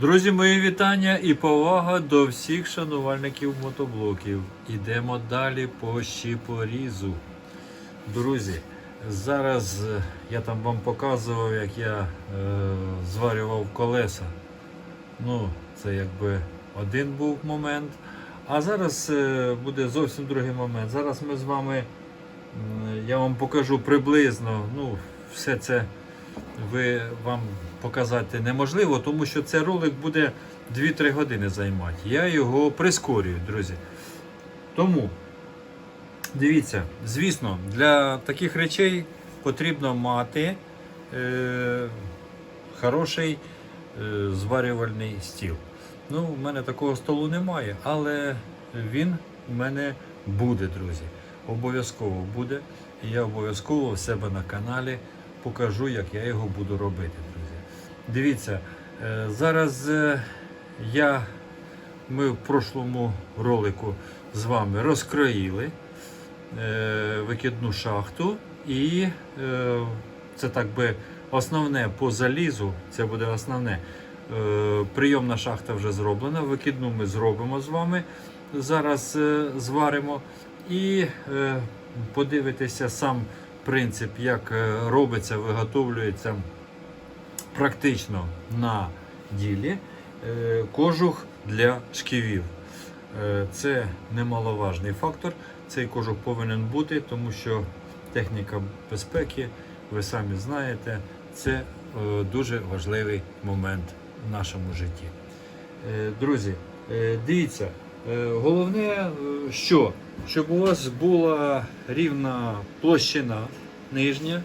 Друзі, мої вітання і повага до всіх шанувальників мотоблоків. Ідемо далі по щіпорізу. Друзі, зараз е, я там вам показував, як я е, зварював колеса. Ну, це якби один був момент. А зараз е, буде зовсім другий момент. Зараз ми з вами, м, я вам покажу приблизно, ну, все це ви вам показати неможливо, тому що цей ролик буде 2-3 години займати. Я його прискорюю, друзі. Тому дивіться, звісно, для таких речей потрібно мати е, хороший е, зварювальний стіл. Ну, у мене такого столу немає, але він у мене буде, друзі. Обов'язково буде. І я обов'язково в себе на каналі покажу, як я його буду робити. Дивіться, е, зараз е, я, ми в прошлому ролику з вами розкроїли е, викидну шахту, і це так би основне по залізу, це буде основне. Прийомна шахта вже зроблена, викидну ми зробимо з вами. Зараз зваримо і подивитися сам принцип, як робиться, виготовлюється практично на ділі е, кожух для шківів. Е, Це немаловажний фактор. Цей кожух повинен бути, тому що техніка безпеки, ви самі знаєте, це е, дуже важливий момент в нашому житті. Друзі, дивіться, головне, що? Щоб у вас була рівна площина нижня.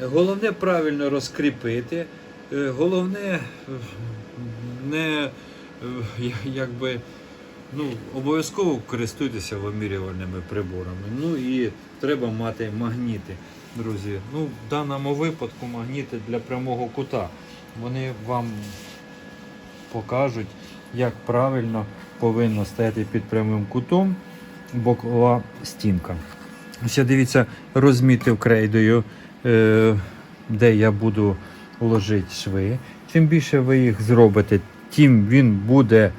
Головне правильно розкріпити. Е, Головне е, не е, якби ну, обов'язково користуйтеся вимірювальними приборами. Ну і треба мати магніти, друзі. Ну, в даному випадку магніти для прямого кута. Вони вам покажуть, як правильно повинно стояти під прямим кутом бокова стінка. Ось я дивіться, розмітив крейдою, де я буду ложити шви. Чим більше ви їх зробите, тим він буде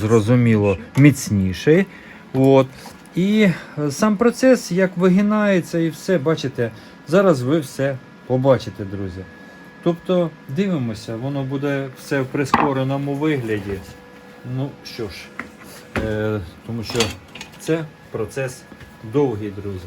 зрозуміло міцніший. От. І е, сам процес, як вигинається і все, бачите, зараз ви все побачите, друзі. Тобто дивимося, воно буде все в прискореному вигляді. Ну що ж, е, тому що це процес довгий, друзі.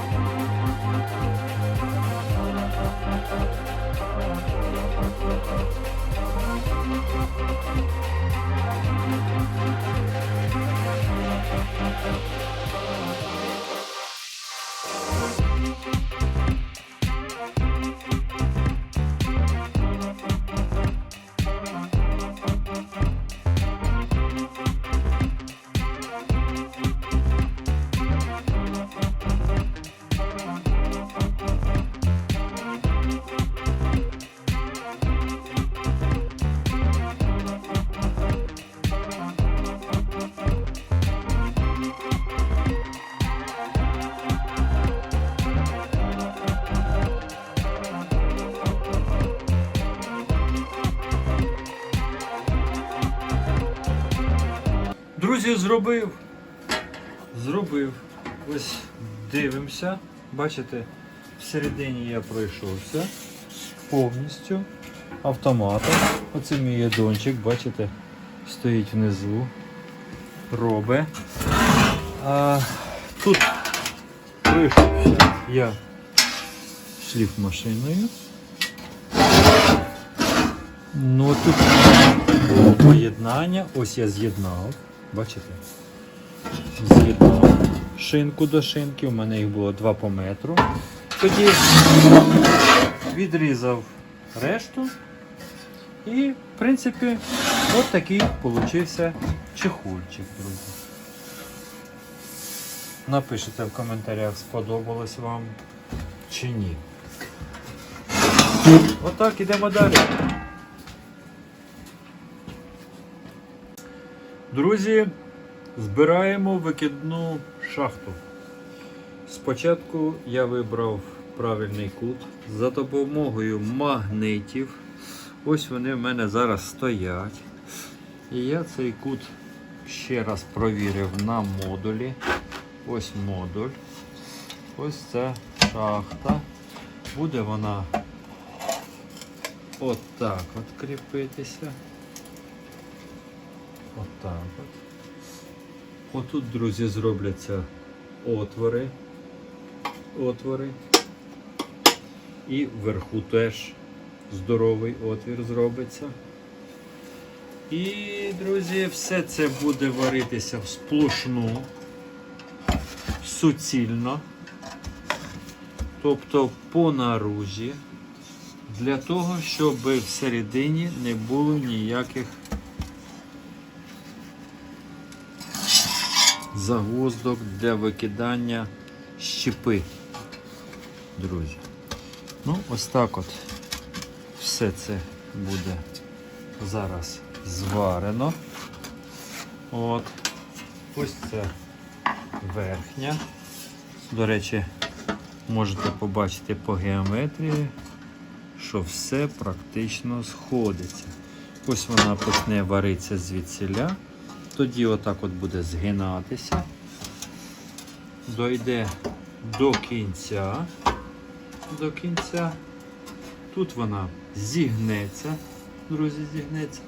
Друзі, зробив. Зробив. Ось дивимося. Бачите, всередині я пройшовся повністю автоматом. Оце мій ядончик, бачите, стоїть внизу. Робе. А тут пройшовся я шліф машиною. Ну тут поєднання. Ось я з'єднав. Бачите? З'єднав шинку до шинки. У мене їх було 2 по метру. Тоді відрізав решту. І, в принципі, от такий получився чехольчик, друзі. Напишіть в коментарях, сподобалось вам чи ні. Отак, ідемо далі. Друзі, збираємо викидну шахту. Спочатку я вибрав правильний кут за допомогою магнитів. Ось вони в мене зараз стоять. І я цей кут ще раз провірив на модулі. Ось модуль. Ось ця шахта. Буде вона отак от кріпитися. Отак от. Отут, друзі, зробляться отвори. Отвори. І вверху теж здоровий отвір зробиться. І, друзі, все це буде варитися в сплошну, суцільно, тобто по наружі, для того, щоб всередині не було ніяких загвоздок для викидання щепи, друзі. Ну, ось так от все це буде зараз зварено. От. Ось це верхня. До речі, можете побачити по геометрії, що все практично сходиться. Ось вона почне варитися звідсіля. Тоді отак от буде згинатися. Дойде до кінця. До кінця. Тут вона зігнеться, друзі, зігнеться,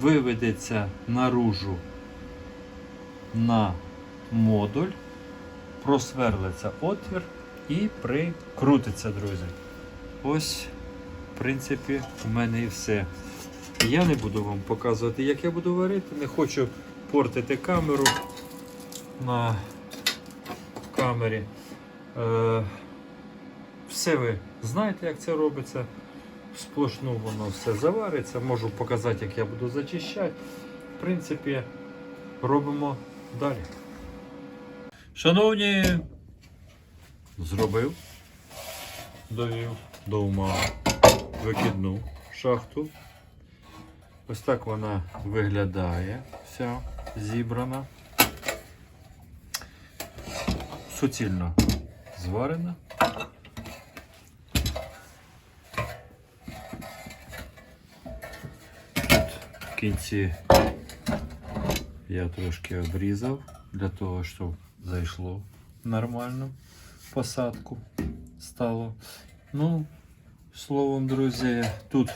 виведеться наружу на модуль, просверлиться отвір і прикрутиться, друзі. Ось, в принципі, у мене і все. Я не буду вам показувати, як я буду варити. Не хочу портити камеру на камері. Е, все ви знаєте, як це робиться. Сплошну воно все завариться. Можу показати, як я буду зачищати. В принципі, робимо далі. Шановні, зробив, довів до ума викидну шахту. Ось так вона виглядає, вся зібрана. Суцільно зварена. Тут В кінці я трошки обрізав для того, щоб зайшло нормально посадку стало. Ну, словом, друзі, тут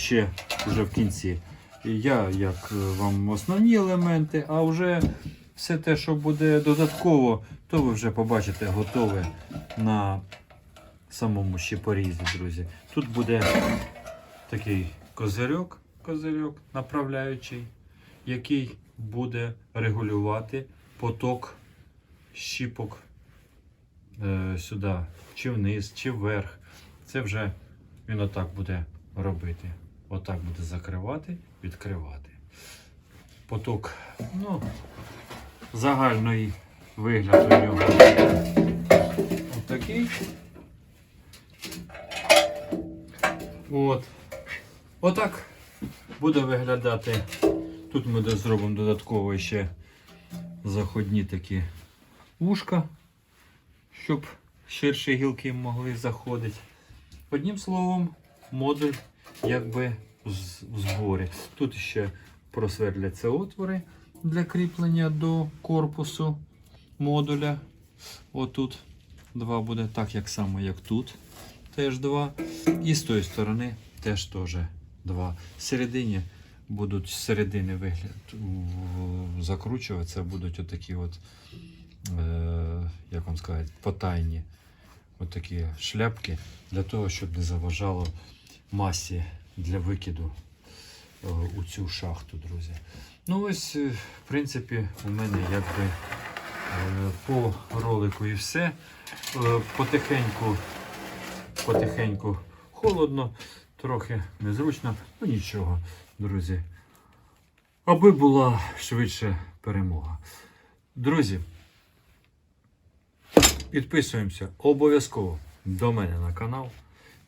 ще вже в кінці. Я як е, вам основні елементи, а вже все те, що буде додатково, то ви вже побачите готове на самому щепорізі, друзі. Тут буде такий козирьок, козирьок направляючий, який буде регулювати поток щіпок е, сюди, чи вниз, чи вверх. Це вже він отак буде робити. Отак буде закривати, відкривати. Поток, ну, загальний вигляд у нього. Отакий. От. Отак буде виглядати. Тут ми зробимо додатково ще заходні такі вушка, щоб ширші гілки могли заходити. Одним словом, модуль якби в зборі. Тут ще просверляться отвори для кріплення до корпусу модуля. Отут два буде, так як само, як тут. Теж два. І з тої сторони теж теж два. Всередині будуть з середини вигляд закручуватися, будуть отакі от, е, як вам сказати, потайні отакі шляпки для того, щоб не заважало масі для викиду е, у цю шахту, друзі. Ну ось, е, в принципі, у мене якби е, по ролику і все. Потихеньку, потихеньку холодно, трохи незручно, ну нічого, друзі. Аби була швидше перемога. Друзі, підписуємося обов'язково до мене на канал.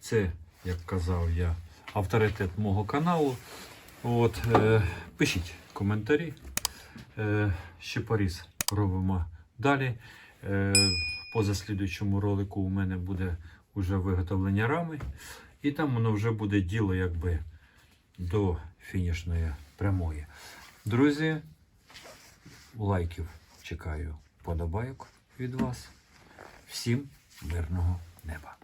Це, як казав я, авторитет мого каналу. От, е, пишіть коментарі. Е, Щепоріз робимо далі. Е, в позаслідуючому ролику у мене буде вже виготовлення рами. І там воно вже буде діло якби до фінішної прямої. Друзі, лайків чекаю, подобайок від вас. Всім мирного неба.